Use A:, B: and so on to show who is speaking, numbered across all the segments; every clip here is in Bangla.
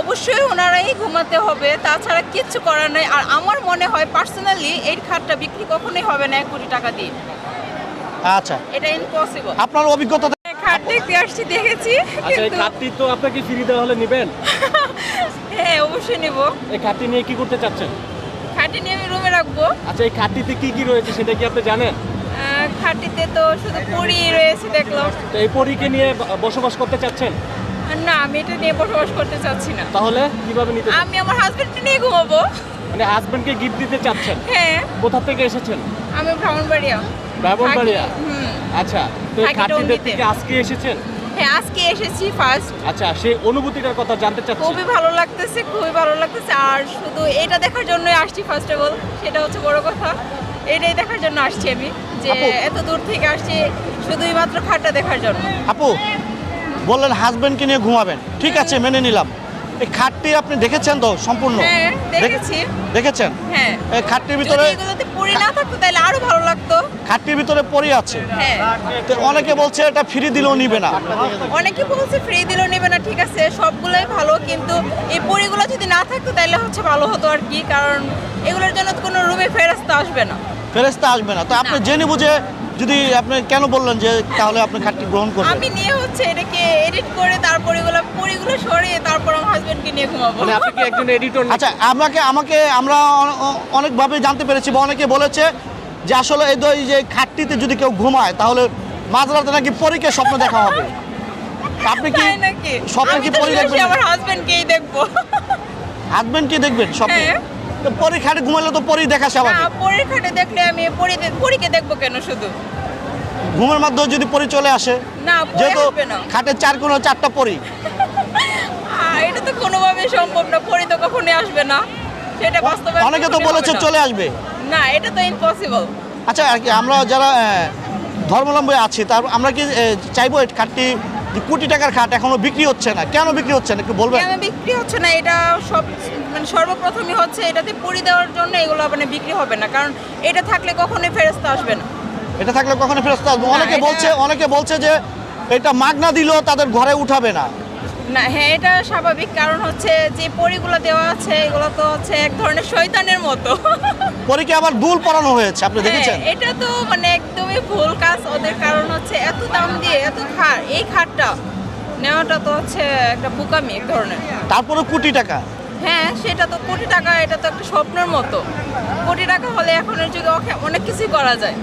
A: অবশ্যই ওনারাই ঘুমাতে হবে তাছাড়া কিচ্ছু করার নেই। আর আমার মনে হয় পার্সোনালি এই খাটটা বিক্রি কখনোই হবে না এক কোটি টাকা দিয়ে।
B: আচ্ছা।
A: এটা ইম্পসিবল
B: আপনার অভিজ্ঞতা
A: খাট দেখতে আসছি দেখেছি।
C: আচ্ছা এই খাটটি তো আপনাকে ফ্রি দেওয়া হলে নেবেন?
A: হ্যাঁ অবশ্যই নেব।
C: এই খাটটি নিয়ে কি করতে চাচ্ছেন?
A: খাটটি নিয়ে আমি রুমে রাখব।
C: আচ্ছা এই খাটটিতে কি কি রয়েছে সেটা কি আপনি জানেন?
A: আহ, খাটটিতে তো শুধু পুরি রয়েছে দেখলাম।
C: তো এই পরীকে নিয়ে বসবাস করতে চাচ্ছেন?
A: না আমি এটা নিয়ে বসবাস করতে চাচ্ছি না।
C: তাহলে কীভাবে নিতে
A: আমি আমার হাজবেন্ডকে নিয়ে ঘুমাবো।
C: মানে হাজবেন্ডকে গিফট দিতে চাচ্ছেন?
A: হ্যাঁ।
C: কোথা থেকে এসেছেন?
A: আমি ব্রাহ্মণবাড়িয়া।
C: ব্রাহ্মণবাড়িয়া? আচ্ছা তো এই
A: থাকি
C: আজকে এসেছেন?
A: হ্যাঁ আজকে এসেছি ফার্স্ট
C: আচ্ছা সেই অনুভূতিটার কথা জানতে চাচ্ছি।
A: খুবই ভালো লাগতেছে খুবই ভালো লাগতেছে। আর শুধু এটা দেখার জন্যই আসছি ফার্স্ট অফ অল সেটা হচ্ছে বড় কথা। এটাই দেখার জন্য আসছি আমি যে এত দূর থেকে আসছি শুধুই মাত্র খাটটা দেখার জন্য।
B: আপু বললেন হাজবেন্ডকে নিয়ে ঘুমাবেন। ঠিক আছে মেনে নিলাম। এই খাটটি আপনি দেখেছেন তো সম্পূর্ণ?
A: হ্যাঁ দেখেছি।
B: দেখেছেন?
A: হ্যাঁ।
B: এই খাটটির ভিতরে
A: এগুলোতে পুরি না থাকতো তাহলে আরও ভালো লাগতো।
B: খাটটির ভিতরে পরি আছে।
A: হ্যাঁ।
B: তো অনেকে বলছে এটা ফ্রি দিলেও নিবে না।
A: অনেকে বলছে ফ্রি দিলেও নেবে না। ঠিক আছে সবগুলোই ভালো কিন্তু এই পরিগুলো যদি না থাকতো তাহলে হচ্ছে ভালো হতো আর কি কারণ এগুলোর জন্য কোনো রুমে ফেরস্তা আসবে না।
B: ফেরেস্তা আসবে না। তো আপনি জেনে বুঝে যদি আপনি কেন বললেন যে তাহলে আপনি খাটটি গ্রহণ করবেন?
A: আমি নিয়ে হচ্ছে এটাকে এডিট করে তারপর এগুলো পরিগুলো সরিয়ে তারপর আমার হাজবেন্ডকে নিয়ে ঘুমাবো।
C: মানে আপনি কি একজন এডিটর
B: আচ্ছা আমাকে আমাকে আমরা অ- অ- অনেকভাবে জানতে পেরেছি বা অনেকে বলেছে যে আসলে এই দ- এই যে খাটটিতে যদি কেউ ঘুমায় তাহলে মাঝরাতে নাকি পরীকে স্বপ্ন দেখা হবে। আপনি কি স্বপ্নে কি পরি দেখবেন?
A: আমার হাজবেন্ডকেই দেখব।
B: হাজবেন্ড কি দেখবেন স্বপ্নে?
A: হ্যাঁ।
B: পরি খাটে ঘুমালে তো পরি দেখা স্বাভাবিক।
A: পরীর খাটে দেখলে আমি পরি পরীকে দেখব কেন শুধু?
B: ঘুমের মাধ্যমে যদি পরি চলে আসে
A: না
B: যেহেতু খাটের চার কোনো চারটা পরি।
A: এটা তো কোনোভাবেই সম্ভব না পরি তো কখনোই আসবে না। সেটা বাস্তবে
B: অনেকে তো বলেছে চলে আসবে।
A: না এটা তো ইম্পসিবল
B: আচ্ছা আর কি আমরা যারা আহ, ধর্মাবলম্বী আছি তার আমরা কি চাইব এই খাটটি কোটি টাকার খাট এখনও বিক্রি হচ্ছে না। কেন বিক্রি হচ্ছে না? একটু বলবেন?
A: কেন বিক্রি হচ্ছে না? এটা সব মানে সর্বপ্রথমই হচ্ছে এটাতে পরি দেওয়ার জন্য এগুলো মানে বিক্রি হবে না। কারণ এটা থাকলে কখনোই ফেরস্ত আসবে না।
B: এটা থাকলে কখনো ফেরস্ত আসবে অনেকে বলছে অনেকে বলছে যে এটা মাগনা দিলেও তাদের ঘরে উঠাবে না।
A: না হ্যাঁ এটা স্বাভাবিক কারণ হচ্ছে যে পরিগুলো দেওয়া আছে এগুলো তো হচ্ছে এক ধরনের শয়তানের মতো।
B: পরীকে আবার দুল পরানো হয়েছে? আপনি দেখেছেন?
A: হ্যাঁ, এটা তো মানে একদমই ভুল কাজ। ওদের কারণ হচ্ছে এত দাম দিয়ে এত খাট এই খাটটা নেওয়াটা তো হচ্ছে একটা বোকামি এক ধরনের।
B: তারপরে কোটি টাকা?
A: হ্যাঁ সেটা তো কোটি টাকা এটা তো একটা স্বপ্নের মতো। কোটি টাকা হলে এখনের যুগে অনেক কিছুই করা যায়।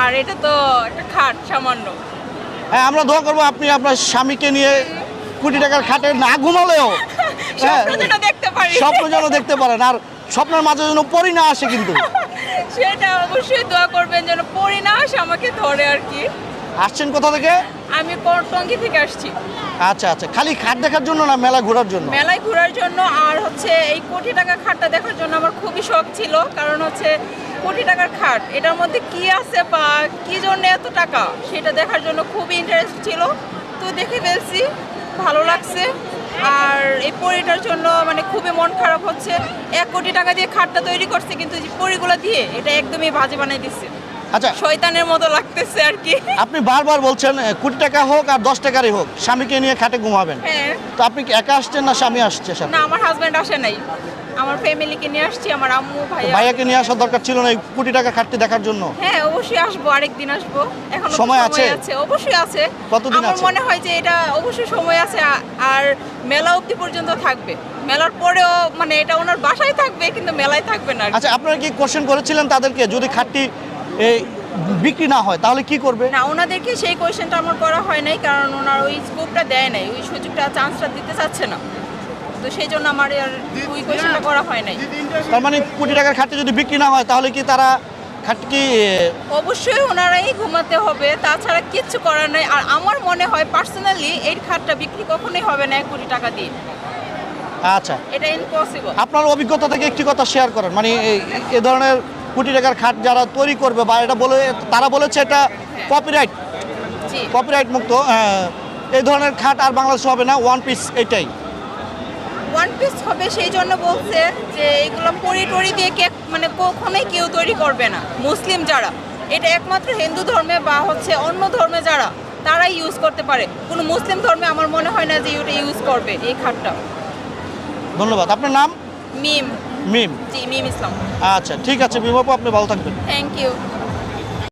A: আর এটা তো একটা খাট সামান্য।
B: হ্যাঁ আমরা দোয়া করব আপনি আপনার স্বামীকে নিয়ে কোটি টাকার খাটে না ঘুমালেও। হ্যাঁ।
A: স্বপ্ন যেন দেখতে পারি।
B: স্বপ্ন যেন দেখতে পারেন। আর স্বপ্নের মাঝে যেন পরি না আসে কিন্তু।
A: সেটা অবশ্যই দোয়া করবেন যেন পড়ি না আসে আমাকে ধরে আর কি।
B: আসছেন কোথা থেকে?
A: আমি পর- টঙ্গী থেকে আসছি।
B: আচ্ছা আচ্ছা। খালি খাট দেখার জন্য না মেলা ঘোরার জন্য?
A: মেলায় ঘোরার জন্য আর হচ্ছে এই কোটি টাকা খাটটা দেখার জন্য আমার খুবই শখ ছিল। কারণ হচ্ছে কোটি টাকার খাট এটার মধ্যে কি আছে বা কি জন্য এত টাকা সেটা দেখার জন্য খুবই ইন্টারেস্ট ছিল। তো দেখে ফেলছি। ভালো লাগছে। আর এই পরিটার জন্য মানে খুবই মন খারাপ হচ্ছে। এক কোটি টাকা দিয়ে খাটটা তৈরি করছে, কিন্তু যে পরিগুলো দিয়ে এটা একদমই বাজে বানাই দিচ্ছে।
B: আচ্ছা।
A: শয়তানের মতো লাগতেছে আর কি।
B: আপনি বারবার বলছেন কোটি টাকা হোক আর দশ টাকারই হোক স্বামীকে নিয়ে খাটে ঘুমাবেন।
A: হ্যাঁ।
B: তো আপনি কি একা আসছেন না স্বামী আসছে
A: না আমার হাজব্যান্ড আসে নাই। আমার ফ্যামিলিকে নিয়ে আসছি আমার আম্মু ভাইয়া।
B: ভাইয়াকে নিয়ে আসার দরকার ছিল না এই কোটি টাকা খাটটি দেখার জন্য?
A: হ্যাঁ অবশ্যই আসব আরেকদিন আসব। এখন
B: সময় আছে?
A: অবশ্যই আছে।
B: কতদিন
A: আমার
B: আছে?
A: মনে হয় যে এটা অবশ্যই সময় আছে আর মেলা অবধি পর্যন্ত থাকবে। মেলার পরেও মানে এটা ওনার বাসায় থাকবে কিন্তু মেলায় থাকবে না
B: আচ্ছা আপনারা কি কোশ্চেন করেছিলেন তাদেরকে? যদি খাটটি এই বিক্রি না হয় তাহলে কি করবে?
A: না ওনাদেরকে সেই কোয়েশ্চেনটা আমার করা হয় নাই কারণ ওনার ওই স্কোপটা দেয় নাই ওই সুযোগটা চান্সটা দিতে চাচ্ছে না। তো সেই জন্য আমার আর ওই কোয়েশ্চেনটা করা হয় নাই।
B: তার মানে কোটি টাকার খাটটি যদি বিক্রি না হয় তাহলে কি তারা খাটটি কি
A: অবশ্যই ওনারাই ঘুমাতে হবে তাছাড়া কিচ্ছু করার নেই। আর আমার মনে হয় পার্সোনালি এই খাটটা বিক্রি কখনোই হবে না এক কোটি টাকা দিয়ে।
B: আচ্ছা।
A: এটা ইম্পসিবল
B: আপনার অভিজ্ঞতা থেকে একটি কথা শেয়ার করেন মানে এই- এ ধরনের কোটি টাকার খাট যারা তৈরি করবে বা এটা বলে তারা বলেছে এটা কপিরাইট কপিরাইট মুক্ত এই ধরনের খাট আর বাংলাদেশে হবে না ওয়ান পিস এটাই।
A: ওয়ান পিস হবে সেই জন্য বলছে যে এগুলো পরি টরি দিয়ে কেক মানে কখনোই কেউ তৈরি করবে না মুসলিম যারা। এটা একমাত্র হিন্দু ধর্মে বা হচ্ছে অন্য ধর্মে যারা তারাই ইউজ করতে পারে। কোনো মুসলিম ধর্মে আমার মনে হয় না যে এটা ইউজ করবে এই খাটটা।
B: ধন্যবাদ। আপনার নাম?
A: মিম।
B: মিম?
A: জি মিম ইসলাম।
B: আচ্ছা ঠিক আছে মিম আপু আপনি ভালো থাকবেন।
A: Thank you